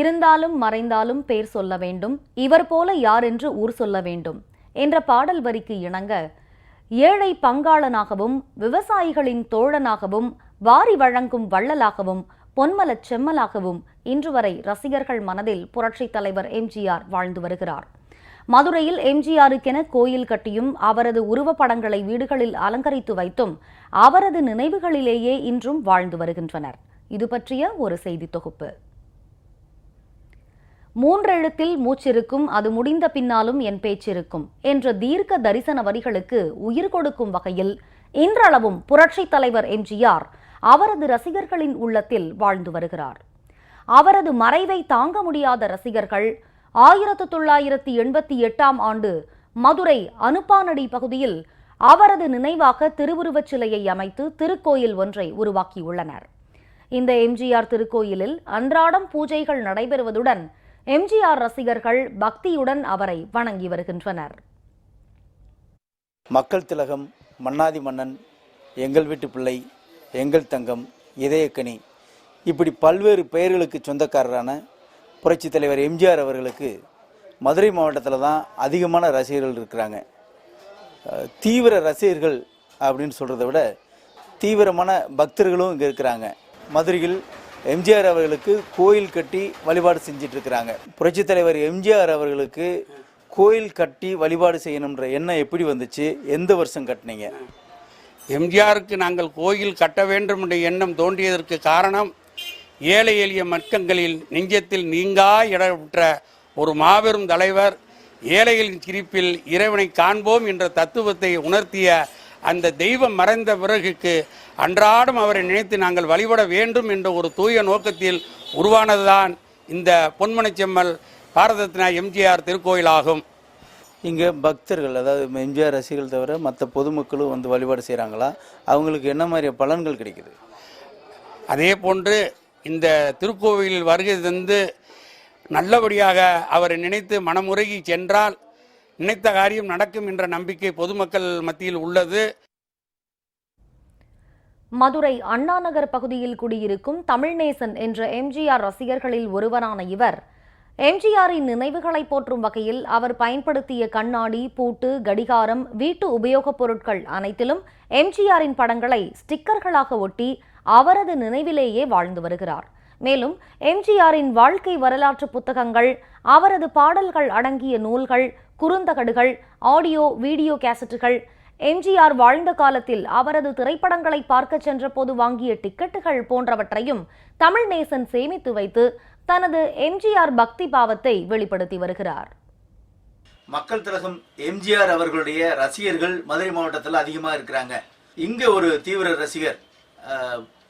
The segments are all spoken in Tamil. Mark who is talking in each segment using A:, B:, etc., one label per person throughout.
A: இருந்தாலும் மறைந்தாலும் பேர் சொல்ல வேண்டும். இவர் போல யார் என்று ஊர் சொல்ல வேண்டும். என்ற பாடல் வரிக்கு இணங்க ஏழை பங்காளனாகவும் விவசாயிகளின் தோழனாகவும் வாரி வழங்கும் வள்ளலாகவும் பொன்மலச் செம்மலாகவும் இன்று வரை ரசிகர்கள் மனதில் புரட்சித் தலைவர் எம்ஜிஆர் வாழ்ந்து வருகிறார். மதுரையில் எம்ஜிஆருக்கென கோயில் கட்டியும் அவரது உருவப்படங்களை வீடுகளில் அலங்கரித்து வைத்தும் அவரது நினைவுகளிலேயே இன்றும் வாழ்ந்து வருகின்றனர். இது பற்றிய ஒரு செய்தி தொகுப்பு. மூன்றெழுத்தில் மூச்சிருக்கும் அது முடிந்த பின்னாலும் என் பேச்சிருக்கும் என்ற தீர்க்க தரிசன வரிகளுக்கு உயிர் கொடுக்கும் வகையில் இன்றளவும் புரட்சித் தலைவர் எம்ஜிஆர் அவரது ரசிகர்களின் உள்ளத்தில் வாழ்ந்து வருகிறார். அவரது மறைவை தாங்க முடியாத ரசிகர்கள் ஆயிரத்து தொள்ளாயிரத்தி எண்பத்தி எட்டாம் ஆண்டு மதுரை அனுப்பானடி பகுதியில் அவரது நினைவாக திருவுருவச் சிலையை அமைத்து திருக்கோயில் ஒன்றை உருவாக்கியுள்ளனர். இந்த எம்ஜிஆர் திருக்கோயிலில் அன்றாடம் பூஜைகள் நடைபெறுவதுடன் எம்ஜிஆர் ரசிகர்கள் பக்தியுடன் அவரை வணங்கி வருகின்றனர்.
B: மக்கள் திலகம் மன்னாதி மன்னன் எங்கள் வீட்டு பிள்ளை எங்கள் தங்கம் இதயக்கனி இப்படி பல்வேறு பெயர்களுக்கு சொந்தக்காரரான புரட்சித் தலைவர் எம்ஜிஆர் அவர்களுக்கு மதுரை மாவட்டத்தில் தான் அதிகமான ரசிகர்கள் இருக்கிறாங்க. தீவிர ரசிகர்கள் அப்படின்னு சொல்கிறத விட தீவிரமான பக்தர்களும் இங்கே இருக்கிறாங்க. மதுரையில் எம்ஜிஆர் அவர்களுக்கு கோயில் கட்டி வழிபாடு செஞ்சிட்டு இருக்கிறாங்க புரட்சித் தலைவர் எம்ஜிஆர் அவர்களுக்கு கோயில் கட்டி வழிபாடு செய்யணுன்ற எண்ணம் எப்படி வந்துச்சு? எந்த வருஷம் கட்டினீங்க?
C: எம்ஜிஆருக்கு நாங்கள் கோயில் கட்ட வேண்டும் என்ற எண்ணம் தோன்றியதற்கு காரணம் ஏழை எளிய மக்கங்களில் நெஞ்சத்தில் நீங்கா இடம்பெற்ற ஒரு மாபெரும் தலைவர் ஏழைகளின் சிரிப்பில் இறைவனை காண்போம் என்ற தத்துவத்தை உணர்த்திய அந்த தெய்வம் மறைந்த பிறகுக்கு அன்றாடம் அவரை நினைத்து நாங்கள் வழிபட வேண்டும் என்ற ஒரு தூய நோக்கத்தில் உருவானதுதான் இந்த பொன்மனச்செம்மல் பாரதத்தின எம்ஜிஆர் திருக்கோயிலாகும்.
B: இங்கே பக்தர்கள் அதாவது எம்ஜிஆர் ரசிகர்கள் தவிர மற்ற பொதுமக்களும் வந்து வழிபாடு செய்கிறாங்களா? அவங்களுக்கு என்ன மாதிரி பலன்கள் கிடைக்குது?
C: அதே போன்று இந்த திருக்கோவிலில் வருகை தந்து நல்லபடியாக அவரை நினைத்து மனமுருகி சென்றால் நினைத்த காரியம் நடக்கும் என்ற நம்பிக்கை பொதுமக்கள் மத்தியில் உள்ளது.
A: மதுரை அண்ணாநகர் பகுதியில் குடியிருக்கும் தமிழ்நேசன் என்ற எம்ஜிஆர் ரசிகர்களில் ஒருவரான இவர். எம்ஜிஆரின் நினைவுகளை போற்றும் வகையில் அவர் பயன்படுத்திய கண்ணாடி பூட்டு கடிகாரம் வீட்டு உபயோகப் பொருட்கள் அனைத்திலும் எம்ஜிஆரின் படங்களை ஸ்டிக்கர்களாக ஒட்டி அவரது நினைவிலேயே வாழ்ந்து வருகிறார். மேலும் எம்ஜிஆரின் வாழ்க்கை வரலாற்று புத்தகங்கள் அவரது பாடல்கள் அடங்கிய நூல்கள் குறுந்தகடுகள் ஆடியோ வீடியோ கேசட்டுகள் எம்ஜிஆர் வாழ்ந்த காலத்தில் அவரது திரைப்படங்களை பார்க்க சென்றபோது வாங்கிய டிக்கெட்டுகள் போன்றவற்றையும் தமிழ் நேசன் சேமித்து வைத்து தனது எம்ஜிஆர் பக்தி பாவத்தை வெளிப்படுத்தி வருகிறார்.
B: மக்கள் திலகம் எம்ஜிஆர் அவர்களுடைய ரசிகர்கள் மதுரை மாவட்டத்தில் அதிகமாக இருக்கிறாங்க. இங்கே ஒரு தீவிர ரசிகர்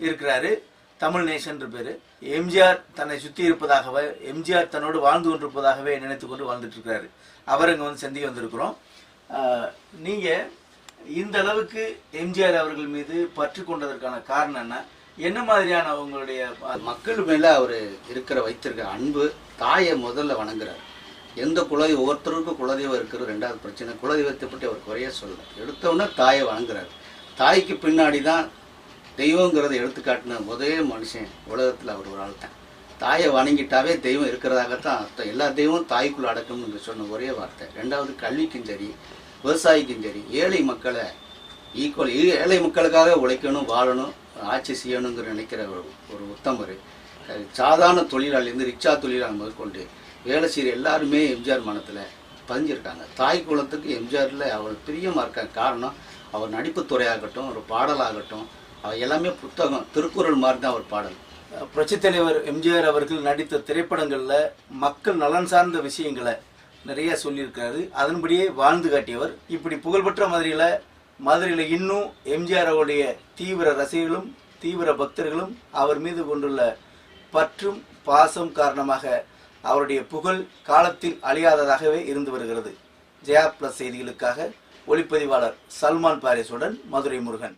B: இருக்கிறாரு. தமிழ் நேசன் பேர். எம்ஜிஆர் தன்னை சுற்றி இருப்பதாகவே எம்ஜிஆர் தன்னோடு வாழ்ந்து கொண்டிருப்பதாகவே நினைத்து கொண்டு வாழ்ந்துட்டு இருக்கிறாரு அவர் இங்கே வந்து சந்திக்க வந்திருக்கிறோம். நீங்கள் நீங்க இந்த அளவுக்கு எம்ஜிஆர் அவர்கள் மீது பற்று கொண்டதற்கான காரணம் என்ன? என்ன மாதிரியான உங்களுடைய
D: மக்கள் மேல அவர் இருக்கிற வைத்திருக்கிற அன்பு தாயை முதல்ல வணங்குறார். எந்த குலதெய்வம் ஒவ்வொருத்தருக்கும் குலதெய்வம் இருக்கிறது ரெண்டாவது பிரச்சனை. குலதெய்வத்தை பற்றி அவர் குறைய சொல்லல. எடுத்தவுடனே தாயை வணங்குறார். தாய்க்கு பின்னாடி தான் தெய்வங்கிறத எடுத்துக்காட்டின முதலே மனுஷன் உலகத்தில் அவர் ஒரு ஆள் தான் தாயை வணங்கிட்டாவே தெய்வம் இருக்கிறதாகத்தான் அர்த்தம். எல்லா தெய்வமும் தாய்க்குள்ள அடக்கம்னு சொன்ன ஒரே வார்த்தை. ரெண்டாவது கல்விக்கும் சரி விவசாயிக்கும் சரி ஏழை மக்களை ஈக்குவல் ஏழை மக்களுக்காக உழைக்கணும் வாழணும் ஆட்சி செய்யணுங்கிற நினைக்கிற ஒரு ஒரு உத்தமர். சாதாரண தொழிலாளிலேருந்து ரிக்ஷா தொழிலாளி முதற்கொண்டு வேலை செய்கிற எல்லாருமே எம்ஜிஆர் மனத்தில் பதிஞ்சிருக்காங்க. தாய் குலத்துக்கு எம்ஜிஆரில் அவர் பிரியமாக இருக்க காரணம் அவர் நடிப்புத்துறையாகட்டும் ஒரு பாடலாகட்டும் எல்லாமே புத்தகம் திருக்குறள் மாதிரி தான் அவர் பாடல்.
B: புரட்சித் தலைவர் எம்ஜிஆர் அவர்கள் நடித்த திரைப்படங்களில் மக்கள் நலன் சார்ந்த விஷயங்களை நிறைய சொல்லியிருக்காரு. அதன்படியே வாழ்ந்து காட்டியவர். இப்படி புகழ்பெற்ற மதுரையில் மதுரையில் இன்னும் எம்ஜிஆர் அவருடைய தீவிர ரசிகர்களும் தீவிர பக்தர்களும் அவர் மீது கொண்டுள்ள பற்றும் பாசம் காரணமாக அவருடைய புகழ் காலத்தில் அழியாததாகவே இருந்து வருகிறது. ஜெயா பிளஸ் செய்திகளுக்காக ஒளிப்பதிவாளர் சல்மான் பாரிஸுடன் மதுரை முருகன்.